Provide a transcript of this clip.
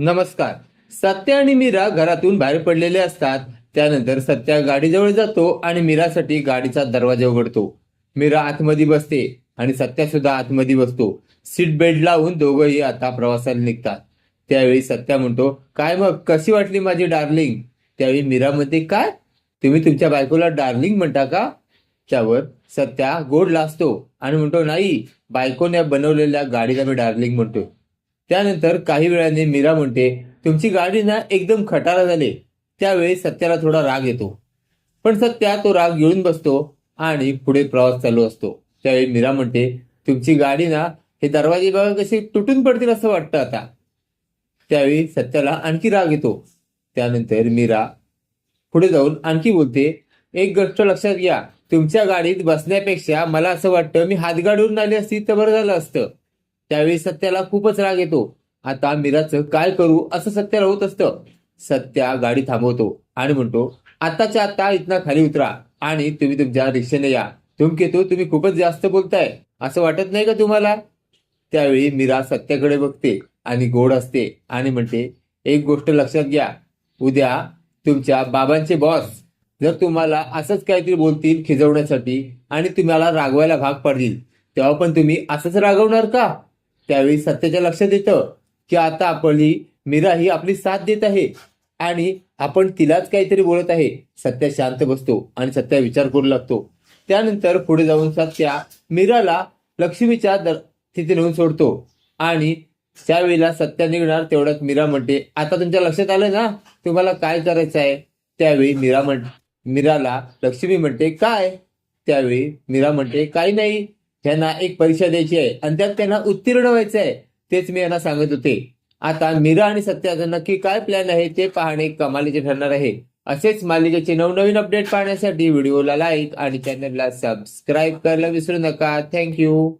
नमस्कार. सत्या आणि मीरा घरातून बाहेर पडलेले असतात. त्यानंतर सत्या गाडीजवळ जातो आणि मीरासाठी गाडीचा दरवाजा उघडतो. मीरा आतमध्ये बसते आणि सत्या सुद्धा आतमध्ये बसतो. सीट बेल्ट लावून दोघंही आता प्रवासाला निघतात. त्यावेळी सत्या म्हणतो काय मग? कशी वाटली माझी डार्लिंग? त्यावेळी मीरा म्हणते काय? तुम्ही तुमच्या बायकोला डार्लिंग म्हणता का? त्यावर सत्या गोड लाजतो आणि म्हणतो नाही बायकोने बनवलेल्या गाडीला मी डार्लिंग म्हणतो त्यानंतर काही वेळाने मीरा म्हणते तुमची गाडी ना एकदम खटारा झाली. त्यावेळी सत्याला थोडा राग येतो. पण सत्या तो राग येऊन बसतो आणि पुढे प्रवास चालू असतो. त्यावेळी मीरा म्हणते तुमची गाडी ना हे दरवाजे बघा कसे तुटून पडतील असं वाटतं आता. त्यावेळी सत्याला आणखी राग येतो. त्यानंतर मीरा पुढे जाऊन आणखी बोलते एक गोष्ट लक्षात घ्या. तुमच्या गाडीत बसण्यापेक्षा मला असं वाटतं मी हातगाडून आली असती तर बरं झालं असतं. त्यावेळी सत्याला खूपच राग येतो. आता मीराचं काय करू? असं सत्याला होत असतं. सत्या गाडी थांबवतो आणि म्हणतो आताच्या आता इथनं खाली उतरा आणि तुम्ही तुमच्या रिक्षेने या. धुमकेतू तुम्ही खूपच जास्त बोलताय. असं वाटत नाही का तुम्हाला? त्यावेळी मीरा सत्याकडे बघते आणि गोड असते आणि म्हणते एक गोष्ट लक्षात घ्या. उद्या तुमच्या बाबांचे बॉस जर तुम्हाला असंच काहीतरी बोलतील खिजवण्यासाठी आणि तुम्हाला रागवायला भाग पडतील तेव्हा पण तुम्ही असंच रागवणार का? त्यावेळी सत्याच्या लक्षात येतं की आता आपली मीरा ही आपली साथ देत आहे. आणि आपण तिलाच काहीतरी बोलत आहे. सत्या शांत बसतो आणि सत्या विचार करू लागतो. त्यानंतर पुढे जाऊन सत्या मीराला लक्ष्मीच्या दर तिथे नेऊन सोडतो. आणि त्यावेळेला सत्या निघणार तेवढ्यात मीरा म्हणते आता तुमच्या लक्षात आलं ना? तुम्हाला काय करायचं आहे? त्यावेळी मीरा म्हण मीराला लक्ष्मी म्हणते काय? त्यावेळी मीरा म्हणते काही नाही. त्यांना एक परीक्षा द्यायची आहे. आणि त्यात त्यांना उत्तीर्ण व्हायचं आहे तेच मी यांना सांगत होते. आता मीरा आणि सत्याचा नक्की काय प्लॅन आहे ते पाहणे कमालीचे ठरणार आहे. असेच मालिकेचे नवनवीन अपडेट पाहण्यासाठी व्हिडिओला लाईक आणि चॅनलला सबस्क्राईब करायला विसरू नका. थँक्यू